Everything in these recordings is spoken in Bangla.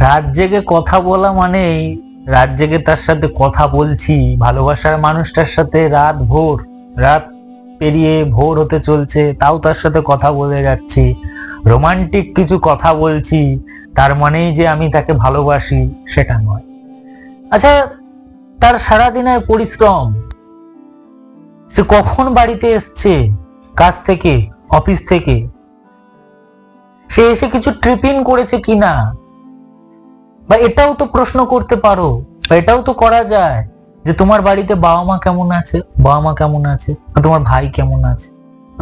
রাত জেগে কথা বলা মানেই রাত জেগে তার সাথে কথা বলছি, ভালোবাসার মানুষটার সাথে রাত ভোর, রাত পেরিয়ে ভোর হতে চলছে, তাও তার সাথে কথা বলে যাচ্ছি। রোমান্টিক কিছু কথা বলছি, তার মানেই যে আমি তাকে ভালোবাসি, সেটা নয়। আচ্ছা তার সারাদিনের পরিশ্রম, সে কখন বাড়িতে এসছে, কাজ থেকে, অফিস থেকে? সে এসে কিছু ট্রিপিং করেছে কিনা? বা এটাও তো প্রশ্ন করতে পারো, বা এটাও তো করা যায় যে তোমার বাড়িতে বাবা মা কেমন আছে? বাবা মা কেমন আছে? তোমার ভাই কেমন আছে?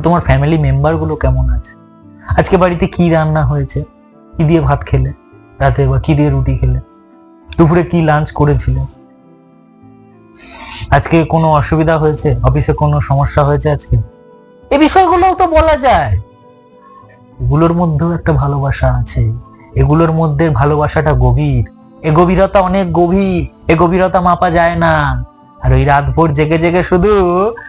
তোমার ফ্যামিলি মেম্বারগুলো কেমন আছে? আজকে বাড়িতে কি রান্না হয়েছে? কি দিয়ে ভাত খেলে? রাতে বা কি দিয়ে রুটি খেলে? দুপুরে কি লাঞ্চ করেছিলে? আজকে কোনো অসুবিধা হয়েছে? অফিসে কোনো সমস্যা হয়েছে আজকে? এই বিষয়গুলোও তো বলা যায়। এগুলোর মধ্যেও একটা ভালোবাসা আছে। এগুলোর মধ্যে ভালোবাসাটা গভীর। এ গভীরতা অনেক গভীর। এ গভীরতা মাপা যায় না। আর ওই রাত ভোর জেগে জেগে শুধু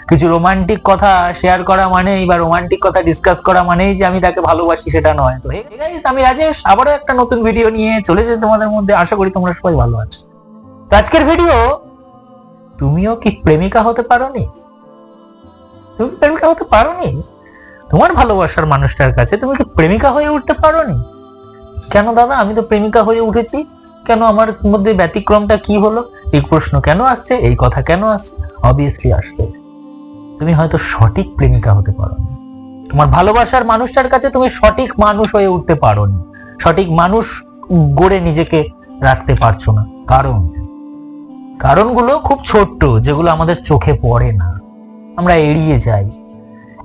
কিছু রোমান্টিক কথা শেয়ার করা মানেই বা রোমান্টিক কথা ডিসকাস করা মানেই যে আমি তাকে ভালোবাসি, সেটা নয়। তো আমি রাজেশ আবারও একটা নতুন ভিডিও নিয়ে চলে এসেছি তোমাদের মধ্যে। আশা করি তোমরা সবাই ভালো আছো। তো আজকের ভিডিও তুমিও কি প্রেমিকা হতে পারোনি? তুমি প্রেমিকা হতে পারোনি? তোমার ভালোবাসার মানুষটার কাছে তুমি কি প্রেমিকা হয়ে উঠতে পারোনি? কেন দাদা? আমি তো প্রেমিকা হয়ে উঠেছি। কেন আমার মধ্যে ব্যতিক্রমটা কি হলো? এই প্রশ্ন কেন আসছে? এই কথা কেন আসছে? অবভিয়াসলি আসবে। তুমি হয়তো সঠিক প্রেমিকা হতে পারো তোমার ভালোবাসার মানুষটার কাছে তুমি সঠিক মানুষ হয়ে উঠতে পারোনি। সঠিক মানুষ গড়ে নিজেকে রাখতে পারছ না। কারণ? কারণগুলো খুব ছোট্ট, যেগুলো আমাদের চোখে পড়ে না। আমরা এড়িয়ে যাই।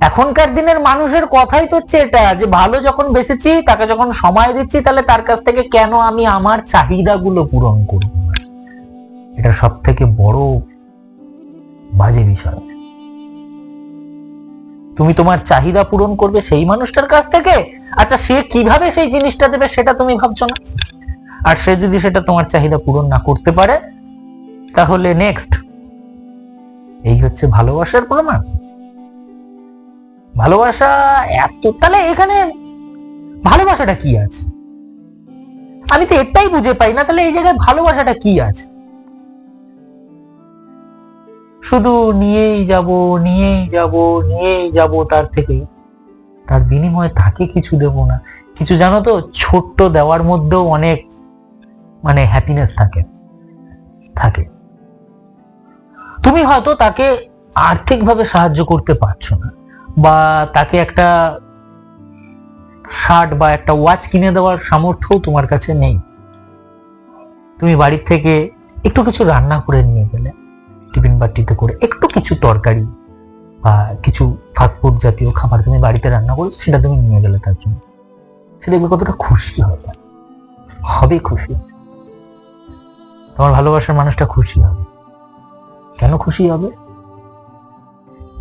এখনকার দিনের মানুষের কথাই তো হচ্ছে এটা, যে ভালো যখন বেসেছি, তাকে যখন সময় দিচ্ছি, তাহলে তার কাছ থেকে কেন আমি আমার চাহিদাগুলো পূরণ করব এটা সব থেকে বড় বাজে বিষয়। তুমি তোমার চাহিদা পূরণ করবে সেই মানুষটার কাছ থেকে? আচ্ছা সে কীভাবে সেই জিনিসটা দেবে সেটা তুমি ভাবছ না? আর সে যদি সেটা তোমার চাহিদা পূরণ না করতে পারে, তাহলে নেক্সট এই হচ্ছে ভালোবাসার প্রমাণ। ভালোবাসা এত, তাহলে এখানে ভালোবাসাটা কি আছে? আমি তো এটাই বুঝে পাই না, তাহলে এই জায়গায় ভালোবাসাটা কি আছে? শুধু নিয়েই যাব নিয়েই যাব নিয়েই যাব তার থেকে। তার বিনিময়ে তাকে কিছু দেব না। কিছু জানো তো, ছোট্ট দেওয়ার মধ্যেও অনেক মানে হ্যাপিনেস থাকে থাকে। তুমি হয়তো তাকে আর্থিকভাবে সাহায্য করতে পারছ না। বা তাকে একটা শার্ট বা একটা ওয়াচ কিনে দেওয়ার সামর্থ্য তোমার কাছে নেই। তুমি বাড়ির থেকে একটু কিছু রান্না করে নিয়ে গেলে, টিফিন বাটিতে করে একটু কিছু তরকারি বা কিছু ফাস্টফুড জাতীয় খাবার তুমি বাড়িতে রান্না করে, সেটা তুমি নিয়ে গেলে তার জন্য। সে দেখবে কতটা খুশি হবে। হবে খুশি। তোমার ভালোবাসার মানুষটা খুশি হবে। কেন খুশি হবে?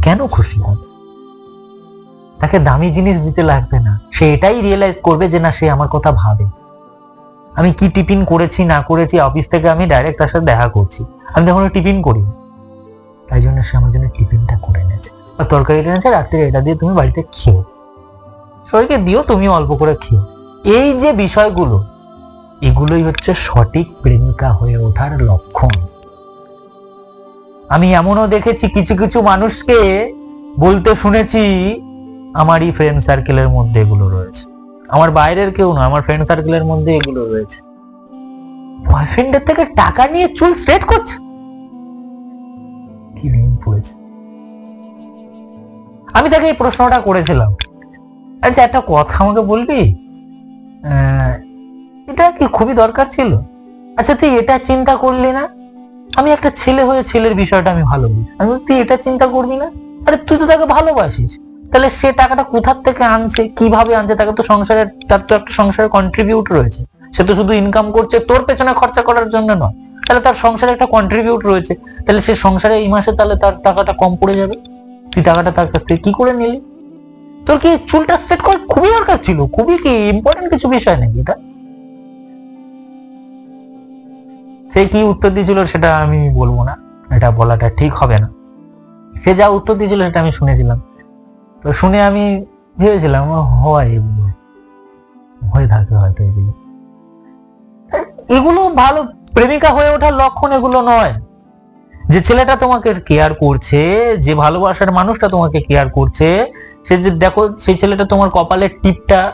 কেন খুশি হবে? তাকে দামি জিনিস দিতে লাগবে না। সে এটাই রিয়েলাইজ করবে যে না, সে আমার কথা ভাবে। আমি কি টিফিন করেছি, না করেছি অফিস থেকে আমি ডাইরেক্ট তার সাথে দেখা করছি। আমি তখন টিফিন করি। তাই জন্য সে আমার জন্য টিফিনটা করে এনেছে। আর তরকারিটা এনেছে, রাত্রে এটা দিয়ে তুমি বাড়িতে খেও। সবাইকে দিও, তুমি অল্প করে খেও। এই যে বিষয়গুলো, এগুলোই হচ্ছে সঠিক প্রেমিকা হয়ে ওঠার লক্ষণ। আমি এমনও দেখেছি, কিছু কিছু মানুষকে বলতে শুনেছি আমারই ফ্রেন্ড সার্কেলের মধ্যে এগুলো রয়েছে। আমার বাইরের কেউ না আমার ফ্রেন্ড সার্কেলের মধ্যে এগুলো রয়েছে। বয়ফ্রেন্ডের থেকে টাকা নিয়ে চুল স্ট্রেট করছে? কি দিন পড়েছে? আমি তাকে এই প্রশ্নটা করেছিলাম। আচ্ছা একটা কথা আমাকে বলবি? এটা কি খুবই দরকার ছিল? আচ্ছা তুই এটা চিন্তা করলি না? আমি একটা ছেলে হয়ে ছেলের বিষয়টা আমি ভালো বুঝি। আমি তুই এটা চিন্তা করবি না? আরে, তুই তো তাকে ভালোবাসিস। তাহলে সে টাকাটা কোথার থেকে আনছে, কীভাবে আনছে, তাকে তো সংসারের, তার তো একটা সংসারের কন্ট্রিবিউট রয়েছে। সে তো শুধু ইনকাম করছে, তোর পেছনে খরচা করার জন্য নয়। তাহলে তার সংসারে একটা কন্ট্রিবিউট রয়েছে। তাহলে সে সংসারে এই মাসে তাহলে তার টাকাটা কম পড়ে যাবে? তুই টাকাটা তার কাছ থেকে কি করে নিলি? তোর কি চুলটা সেট করা খুবই দরকার ছিল? খুবই কি ইম্পর্টেন্ট কিছু বিষয় নাকি এটা? সে কি উত্তর দিয়েছিল সেটা আমি বলব না। এটা বলাটা ঠিক হবে না। সে যা উত্তর দিয়েছিল সেটা আমি শুনেছিলাম। তো শুনে আমি ভেবেছিলাম হয় এগুলো। হয়ে থাকে হয়তো এগুলো। এগুলো ভালো প্রেমিকা হয়ে ওঠার লক্ষণ এগুলো নয়। যে ছেলেটা তোমাকে কেয়ার করছে, যে ভালোবাসার মানুষটা তোমাকে কেয়ার করছে, সে যে দেখো, সেই ছেলেটা তোমার কপালের টিপটা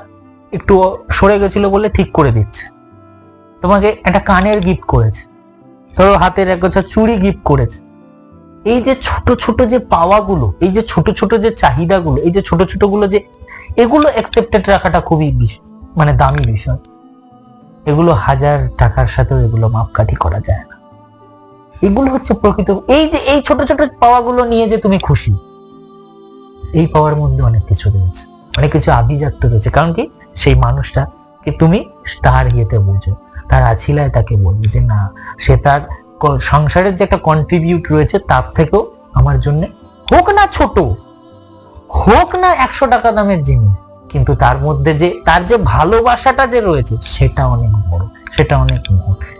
একটু সরে গেছিল বলে ঠিক করে দিচ্ছে। তোমাকে একটা কানের গিফট করেছে। ধরো হাতের এক গোছা চুড়ি গিফট করেছে। এই যে ছোট ছোট যে পাওয়াগুলো, এই যে ছোট ছোট যে চাহিদাগুলো, এই যে ছোট ছোটগুলো যে, এগুলো অ্যাকসেপ্টেড রাখাটা খুবই মানে দামি বিষয়। এগুলো হাজার টাকার সাথেও এগুলো মাপকাঠি করা যায় না। এগুলো হচ্ছে প্রকৃত, এই যে, এই ছোট ছোট পাওয়াগুলো নিয়ে যে তুমি খুশি, এই পাওয়ার মধ্যে অনেক কিছু রয়েছে। অনেক কিছু আভিজাত্য রয়েছে। কারণ কি? সেই মানুষটাকে তুমি তার ইয়েতে বুঝো, তার আছিলায় তাকে বলবে যে না, সে তার সংসারের যে একটা কন্ট্রিবিউট রয়েছে, তার থেকেও আমার জন্য হোক না ছোট, হোক না একশো টাকা দামের জিনিস, কিন্তু তার মধ্যে যে, তার যে ভালোবাসাটা যে রয়েছে, সেটা অনেক বড়, সেটা অনেক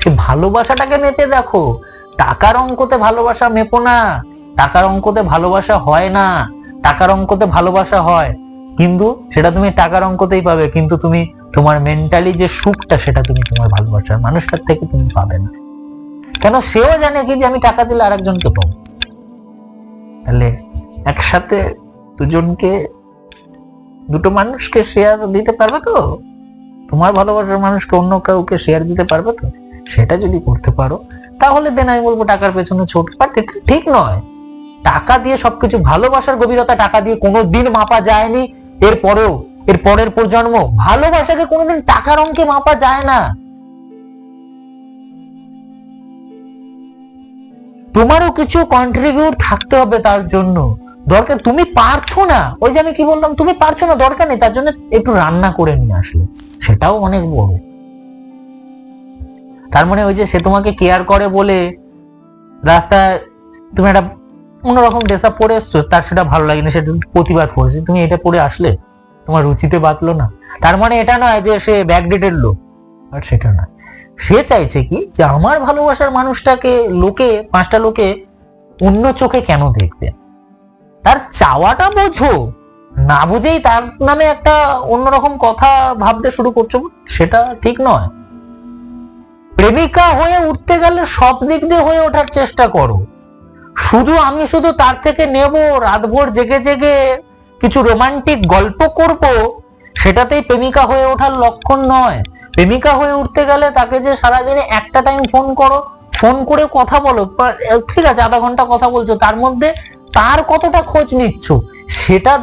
সে ভালোবাসাটাকে মেপে দেখো, টাকার অঙ্কতে ভালোবাসা মেপো না, টাকার অঙ্কতে ভালোবাসা হয় না, টাকার অঙ্কতে ভালোবাসা হয়, কিন্তু সেটা তুমি টাকার অঙ্কতেই পাবে, কিন্তু তুমি তোমার মেন্টালি যে সুখটা, সেটা তুমি তোমার ভালোবাসার মানুষটার থেকে তুমি পাবে না। কেন সেও জানে কি যে আমি টাকা দিলে আরেকজনকে পাবো? তাহলে একসাথে দুজনকে, দুটো মানুষকে শেয়ার দিতে পারবে তো? তোমার ভালোবাসার মানুষকে অন্য কাউকে শেয়ার দিতে পারবে তো? সেটা যদি করতে পারো, তাহলে দেন আমি বলব টাকার পেছনে ছোট। বাট এটা ঠিক নয়। টাকা দিয়ে সবকিছু, ভালোবাসার গভীরতা টাকা দিয়ে কোনো দিন মাপা যায়নি। এরপরেও, এর পরের প্রজন্ম ভালোবাসাকে কোনোদিন টাকার অঙ্কে মাপা যায় না। তোমারও কিছু কন্ট্রিবিউট থাকতে হবে তার জন্য। দরকার, তুমি পারছ না। ওই যে আমি কি বললাম, তুমি পারছ না, দরকার নেই, তার জন্য একটু রান্না করে নিয়ে আসলে। সেটাও অনেক বড়। তার মানে ওই যে সে তোমাকে কেয়ার করে বলে রাস্তায় তুমি একটা অন্যরকম ড্রেস আপ পরে এসছো, তার সেটা ভালো লাগেনি সেটা প্রতিবাদ করেছে, তুমি এটা পরে আসলে, তোমার রুচিতে বাঁধলো না। তার মানে এটা নয় যে সে ব্যাকডেটের লোক, আর সেটা না সে চাইছে কি যে আমার ভালোবাসার মানুষটাকে, লোকে, পাঁচটা লোকে অন্য চোখে কেন দেখবে? তার চাওয়াটা বোঝো। না বুঝেই তার নামে একটা অন্যরকম কথা ভাবতে শুরু করছ, সেটা ঠিক নয়। প্রেমিকা হয়ে উঠতে গেলে সব দিক দিয়ে হয়ে ওঠার চেষ্টা করো। শুধু আমি শুধু তার থেকে নেব, রাতভর জেগে জেগে কিছু রোমান্টিক গল্প করব, সেটাতেই প্রেমিকা হয়ে ওঠার লক্ষণ নয়। প্রেমিকা হয়ে উঠতে গেলে তাকে যে সারাদিনে একটা টাইম ফোন করো ফোন করে কথা বলো ঠিক আছে, আধা ঘণ্টা কথা বলছো, তার মধ্যে তার কতটা খোঁজ নিচ্ছ, সেটা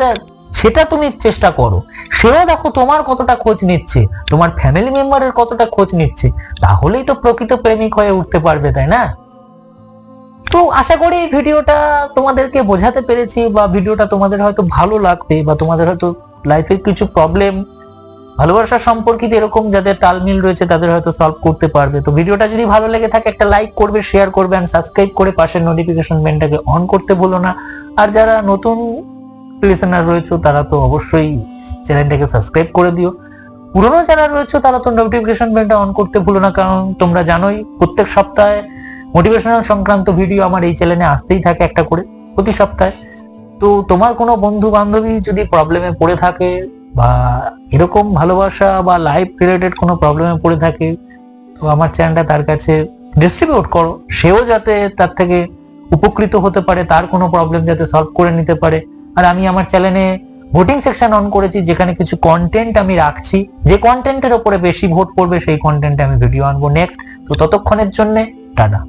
সেটা তুমি চেষ্টা করো। সেও দেখো তোমার কতটা খোঁজ নিচ্ছে, তোমার ফ্যামিলি মেম্বারের কতটা খোঁজ নিচ্ছে, তাহলেই তো প্রকৃত প্রেমিক হয়ে উঠতে পারবে, তাই না? তো আশা করি এই ভিডিওটা তোমাদেরকে বোঝাতে পেরেছি, বা ভিডিওটা তোমাদের হয়তো ভালো লাগবে, বা তোমাদের হয়তো লাইফে কিছু প্রবলেম ভালোবাসা সম্পর্কিত এরকম যাদের তালমিল রয়েছে, তাদের হয়তো সলভ করতে পারবে। তো ভিডিওটা যদি ভালো লেগে থাকে, একটা লাইক করবে শেয়ার করবে এন্ড সাবস্ক্রাইব করে পাশের নোটিফিকেশন বেলটাকে অন করতে ভুলো না। আর যারা নতুন লিসেনার রয়েছে, তারা তো অবশ্যই চ্যানেলটাকে সাবস্ক্রাইব করে দিও। পুরনো যারা রয়েছে, তারা তো নোটিফিকেশন বেলটা অন করতে ভুলো না, কারণ তোমরা জানোই, প্রত্যেক সপ্তাহে মোটিভেশনাল সংক্রান্ত ভিডিও আমার এই চ্যানেলে আসতেই থাকে একটা করে, প্রতি সপ্তাহে। তো তোমার কোনো বন্ধু বান্ধবী যদি প্রবলেমে পড়ে থাকে, বা এরকম ভালোবাসা বা লাইফ রিলেটেড কোনো প্রবলেমে পড়ে থাকে, তো আমার চ্যানেলটা তার কাছে ডিস্ট্রিবিউট করো। সেও যাতে তার থেকে উপকৃত হতে পারে, তার কোনো প্রবলেম যাতে সলভ করে নিতে পারে। আর আমি আমার চ্যানেলে ভোটিং সেকশন অন করেছি, যেখানে কিছু কন্টেন্ট আমি রাখছি। যে কন্টেন্টের উপরে বেশি ভোট পড়বে, সেই কন্টেন্টে আমি ভিডিও আনব নেক্সট তো ততক্ষণের জন্য, টাটা।